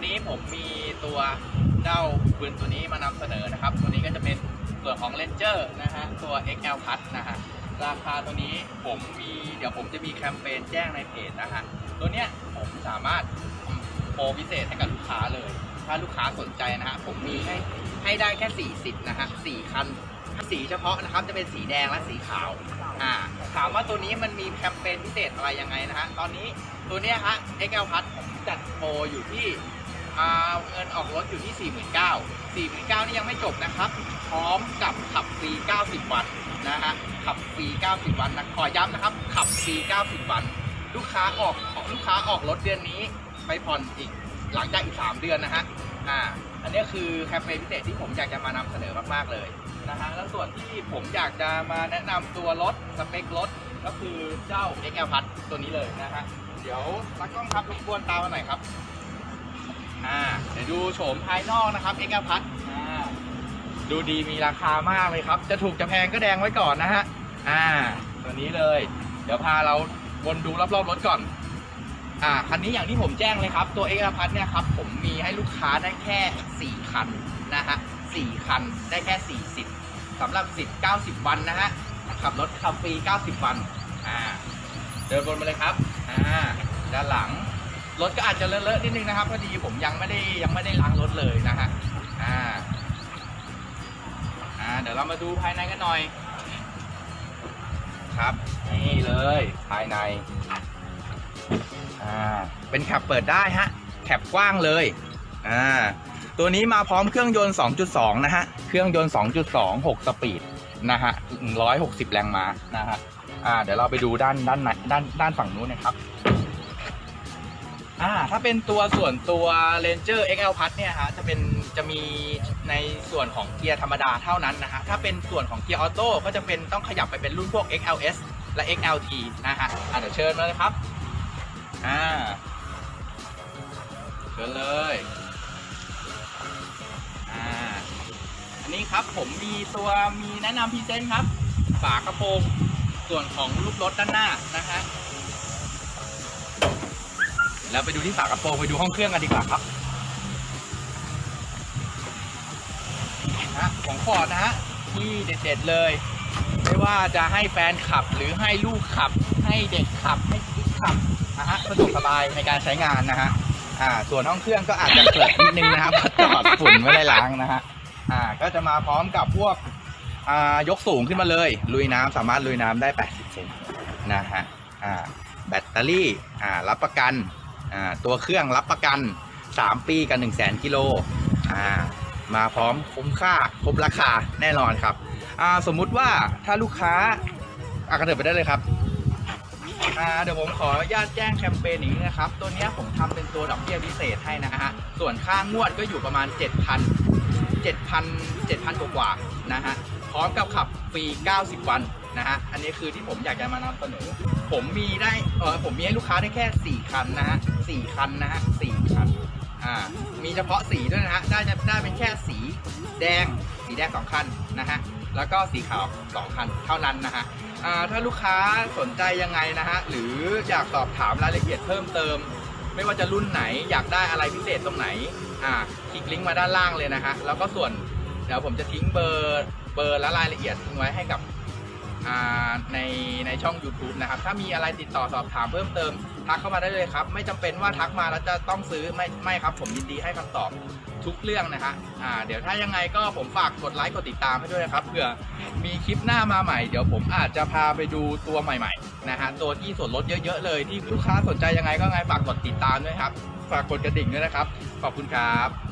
วันนี้ผมมีตัวเจ้าปืนตัวนี้มานำเสนอนะครับ ตัวนี้ก็จะเป็นส่วนของเลนเจอร์นะฮะ ตัว XL Plus นะฮะ ราคาตัวนี้ผมมีเดี๋ยวผมจะมีแคมเปญแจ้งในเพจนะฮะ ตัวเนี้ยผมสามารถโปรพิเศษให้กับลูกค้าเลย ถ้าลูกค้าสนใจนะฮะ ผมมีให้ให้ได้แค่ 40 นะฮะ4คันสีเฉพาะนะครับจะเป็นสีแดงและสีขาว อ่า ถามว่าตัวนี้มันมีแคมเปญพิเศษอะไรยังไงนะฮะ ตอนนี้ตัวเนี้ยฮะ XL Plus ผมจัดโปรอยู่ที่ เงินออกรถอยู่ที่ 49,000 49,000นี่ยังไม่จบนะครับ พร้อมกับขับฟรี 90 วันนะฮะ ขับฟรี 90 วันนะ ขอย้ำนะครับ ขับฟรี 90 วัน ลูกค้าออกลูกค้าออกรถเดือนนี้ไปผ่อนอีกหลังจากอีก 3 เดือนนะฮะ อ่า อันนี้คือแคมเปญพิเศษที่ผมอยากจะมานำเสนอมากๆเลยนะฮะ แล้วส่วนที่ผมอยากจะมาแนะนำตัวรถสเปครถก็คือเจ้า XL Plus ตัวนี้เลยนะฮะ เดี๋ยวตากล้องครับรบกวนตามมาหน่อยครับ อ่าเดี๋ยวดูโฉมภายนอกนะครับ XL Plus อ่าดูดีมีราคามากเลยครับ จะถูกจะแพงก็แดงไว้ก่อนนะฮะอ่า ตัวนี้เลย เดี๋ยวพาเราวนดูรอบๆรถก่อนอ่าคันนี้อย่างที่ผมแจ้งเลยครับ ตัว XL Plus เนี่ยครับผมมีให้ลูกค้าได้แค่ 4 คันนะฮะ4คันได้แค่40สำหรับสิทธิ์90 วันนะฮะขับรถขับฟรี 90 วันอ่าเดินบนมาเลยครับอ่าด้านหลัง รถก็อาจจะเลอะๆนิดนึงนะครับพอดีผมยังไม่ได้ยังไม่ได้ล้างรถเลยนะฮะอ่าอ่าเดี๋ยวเรามาดูภายในกันหน่อยครับนี่เลยภายในอ่าเป็นแคปเปิดได้ฮะแคปกว้างเลยอ่าตัวนี้มาพร้อมเครื่องยนต์ 2.2 นะฮะ เครื่องยนต์ 2.2 6 สปีดนะฮะ 160 แรงม้านะฮะ อ่า เดี๋ยวเราไปดูด้านด้านในด้านด้านฝั่งนู้นนะครับ อ่าถ้าเป็นตัวส่วนตัว Ranger XL Plus เนี่ยฮะจะเป็นจะมีในส่วนของเกียร์ธรรมดาเท่านั้นนะฮะถ้าเป็นส่วนของเกียร์ออโต้ก็จะเป็นต้องขยับไปเป็นรุ่นพวก XLS และ XLT นะฮะอ่าเดี๋ยวเชิญมาเลยครับอ่าเชิญเลยอ่าอันนี้ครับผมมีตัวมีแนะนำพรีเซนต์ครับ ฝากระโปรงส่วนของรูปรถด้านหน้านะฮะ แล้วไปดูที่ฝากระโปรงไปดูห้องเครื่องกันดีกว่าครับนะของฟอร์ดนะฮะที่เด็ดๆเลย ไม่ว่าจะให้แฟนขับหรือให้ลูกขับ ให้เด็กขับให้กิ๊กขับนะฮะสะดวกสบายในการใช้งานนะฮะอ่าส่วนห้องเครื่องก็อาจจะเกิดนิดนึงนะครับเพราะจอดฝุ่นไม่ได้ล้างนะฮะอ่าก็จะมาพร้อมกับพวกอ่ายกสูงขึ้นมาเลย ลุยน้ำสามารถลุยน้ำได้ 80 เซนนะฮะอ่าแบตเตอรี่อ่ารับประกัน อ่าตัวเครื่องรับประกัน 3 ปีกับ1 0 0 0 0แกิโลอ่ามาพร้อมคุ้มค่าครบราคาแน่นอนครับอ่าสมมุติว่าถ้าลูกค้าอากระเดิดไปได้เลยครับอ่าเดี๋ยวผมขออนุญาตแจ้งแคมเปญอย่างนี้นะครับ ตัวเนี้ยผมทำเป็นตัวดอกเบี้ยพิเศษให้นะฮะส่วนค่างวดก็อยู่ประมาณ 7,000 7,000 7,000กว่านะฮะพร้อมกับขับฟรี 90 วันนะฮะอันนี้คือที่ผมอยากจะมานำเสนอ ผมมีได้เออผมมีให้ลูกค้าได้แค่ 4 คันนะฮะสี่คันนะฮะสี่คันอ่ามีเฉพาะสีด้วยนะฮะได้จะได้เป็นแค่สีแดง สีแดงสองคันนะฮะแล้วก็สีขาวสองคันเท่านั้นนะฮะอ่าถ้าลูกค้าสนใจยังไงนะฮะหรืออยากสอบถามรายละเอียดเพิ่มเติม ไม่ว่าจะรุ่นไหนอยากได้อะไรพิเศษตรงไหน อ่า คลิกลิงก์มาด้านล่างเลยนะฮะ แล้วก็ส่วนเดี๋ยวผมจะทิ้งเบอร์เบอร์และรายละเอียดทิ้งไว้ให้กับอ่าในในช่อง YouTube นะครับ ถ้ามีอะไรติดต่อสอบถามเพิ่มเติม ทักเข้ามาได้เลยครับ ไม่จำเป็นว่าทักมาแล้วจะต้องซื้อไม่ไม่ครับ ผมยินดีให้คำตอบ ทุกเรื่องนะฮะอ่าเดี๋ยวถ้ายังไงก็ผมฝากกดไลค์กดติดตามให้ด้วยนะครับเผื่อมีคลิปหน้ามาใหม่ เดี๋ยวผมอาจจะพาไปดูตัวใหม่ๆนะฮะตัวที่ส่วนลดเยอะๆเลยที่ลูกค้าสนใจยังไงก็ไงฝากกดติดตามด้วยครับ ฝากกดกระดิ่งด้วยนะครับ ขอบคุณครับ